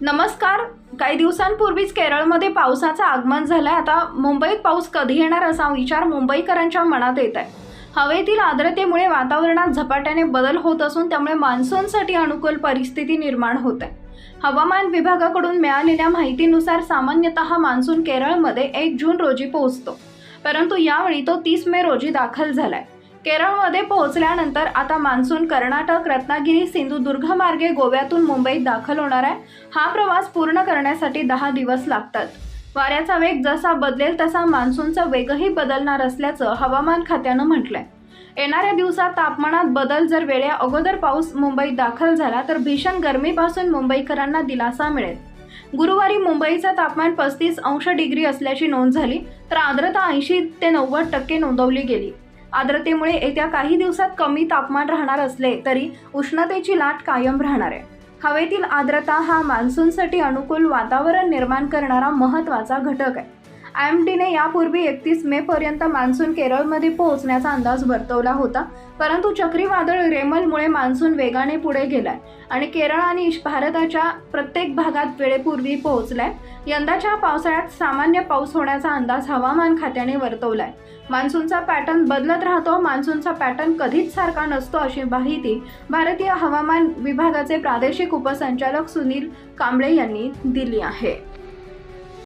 नमस्कार. काही दिवसांपूर्वीच केरळमध्ये पावसाचं आगमन झालं आहे आता मुंबईत पाऊस कधी येणार असा विचार मुंबईकरांच्या मनात येत आहे. हवेतील आर्द्रतेमुळे वातावरणात झपाट्याने बदल होत असून त्यामुळे मान्सूनसाठी अनुकूल परिस्थिती निर्माण होत आहे. हवामान विभागाकडून मिळालेल्या माहितीनुसार सामान्यतः मान्सून केरळमध्ये एक जून रोजी पोहोचतो. परंतु यावेळी तो तीस मे रोजी दाखल झाला आहे केरळमध्ये पोहोचल्यानंतर आता मान्सून कर्नाटक रत्नागिरी सिंधुदुर्ग मार्गे गोव्यातून मुंबईत दाखल होणार आहे. हा प्रवास पूर्ण करण्यासाठी दहा दिवस लागतात. वाऱ्याचा वेग जसा बदलेल तसा मान्सूनचा वेगही बदलणार असल्याचं हवामान खात्यानं म्हटलंय. येणाऱ्या दिवसात तापमानात बदल जर वेळे अगोदर पाऊस मुंबईत दाखल झाला तर भीषण गरमीपासून मुंबईकरांना दिलासा मिळेल. गुरुवारी मुंबईचं तापमान पस्तीस अंश डिग्री असल्याची नोंद झाली तर आर्द्रता ऐंशी ते नव्वद टक्के नोंदवली गेली. आर्द्रतेमुळे येत्या काही दिवसात कमी तापमान राहणार असले तरी उष्णतेची लाट कायम राहणार आहे. हवेतील आर्द्रता हा मान्सूनसाठी अनुकूल वातावरण निर्माण करणारा महत्त्वाचा घटक आहे. आय एम डीने यापूर्वी एकतीस मे पर्यंत मान्सून केरळमध्ये पोहोचण्याचा अंदाज वर्तवला होता परंतु चक्रीवादळ रेमलमुळे मान्सून वेगाने पुढे गेलाय आणि केरळ आणि भारताच्या प्रत्येक भागात वेळेपूर्वी पोहोचलाय. यंदाच्या पावसाळ्यात सामान्य पाऊस होण्याचा अंदाज हवामान खात्याने वर्तवलाय. मान्सूनचा पॅटर्न बदलत राहतो मान्सूनचा पॅटर्न कधीच सारखा नसतो अशी माहिती भारतीय हवामान विभागाचे प्रादेशिक उपसंचालक सुनील कांबळे यांनी दिली आहे.